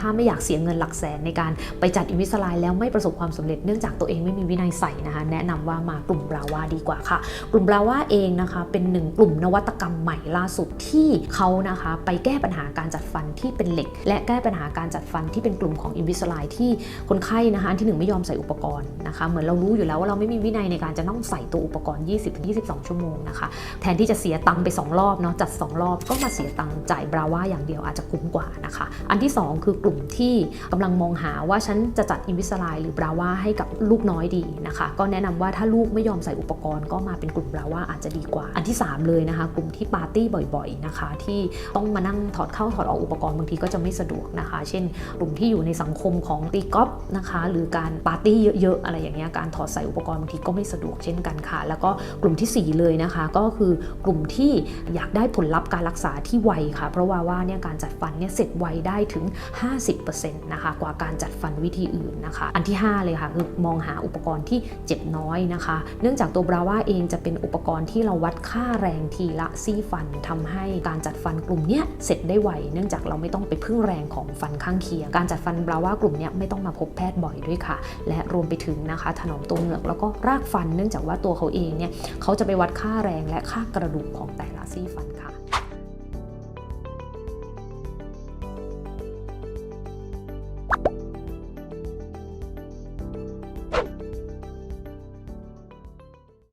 ถ้าไม่อยากเสียเงินหลักแสนในการไปจัดอินวิสไลน์แล้วไม่ประสบความสำเร็จเนื่องจากตัวเองไม่มีวินัยใส่นะคะ แนะนำว่ามากลุ่มบราว่าดีกว่าค่ะ กลุ่มบราว่าเองนะคะเป็นหนึ่งกลุ่มนวัตกรรมใหม่ล่าสุดที่เขานะคะไปแก้ปัญหาการจัดฟันที่เป็นเหล็ก และแก้ปัญหาการจัดฟันที่เป็นกลุ่มของอินวิสไลน์ที่คนไข้นะคะอันที่หนึ่งไม่ยอมใส่อุปกรณ์นะคะเหมือนเรารู้อยู่แล้วว่าเราไม่มีวินัยในการจะต้องใส่ตัวอุปกรณ์ 20-22 ชั่วโมงนะคะแทนที่จะเสียตังค์ไป 2 รอบเนาะจัด 2 รอบก็มาเสียตังค์จ่ายบราว่าอย่างเดียวอาจจะคุ้มกว่านะคะ อันที่ 2 คือกลุ่มุ่มที่กำลังมองหาว่าฉันจะจัดอินวิสไลหรือบราว่าให้กับลูกน้อยดีนะคะ ก็แนะนำว่าถ้าลูกไม่ยอมใส่อุปกรณ์ก็มาเป็นกลุ่มบราว่าอาจจะดีกว่า อันที่ 3 เลยนะคะ กลุ่มที่ปาร์ตี้บ่อยๆนะคะ ที่ต้องมานั่งถอดเข้าถอดออกอุปกรณ์บางทีก็จะไม่สะดวกนะคะ เช่น กลุ่มที่อยู่ในสังคมของตีกอล์ฟนะคะ หรือการปาร์ตี้เยอะๆอะไรอย่างเงี้ยการถอดใส่อุปกรณ์บางทีก็ไม่สะดวกเช่นกันค่ะ แล้วก็กลุ่มทีสี่4 เลยนะคะ ก็คือกลุ่มที่อยากได้ผลลัพธ์การรักษาที่ไวค่ะ เพราะว่าว่าเนี่ยการจัดฟันเนี่ยเสร็จไวได้ถึง50%นะคะกว่าการจัดฟันวิธีอื่นนะคะ อันที่ 5 เลยค่ะคือมองหาอุปกรณ์ที่เจ็บน้อยนะคะ เนื่องจากตัวบราว่าเองจะเป็นอุปกรณ์ที่เราวัดค่าแรงทีละซี่ฟันทำให้การจัดฟันกลุ่มนี้เสร็จได้ไว เนื่องจากเราไม่ต้องไปพึ่งแรงของฟันข้างเคียง การจัดฟันบราว่ากลุ่มนี้ไม่ต้องมาพบแพทย์บ่อยด้วยค่ะ และรวมไปถึงนะคะ ถนอมตัวเหงือกแล้วก็รากฟัน เนื่องจากว่าตัวเขาเองเนี่ยเขาจะไปวัดค่าแรงและค่ากระดูกของแต่ละซี่ฟันค่ะ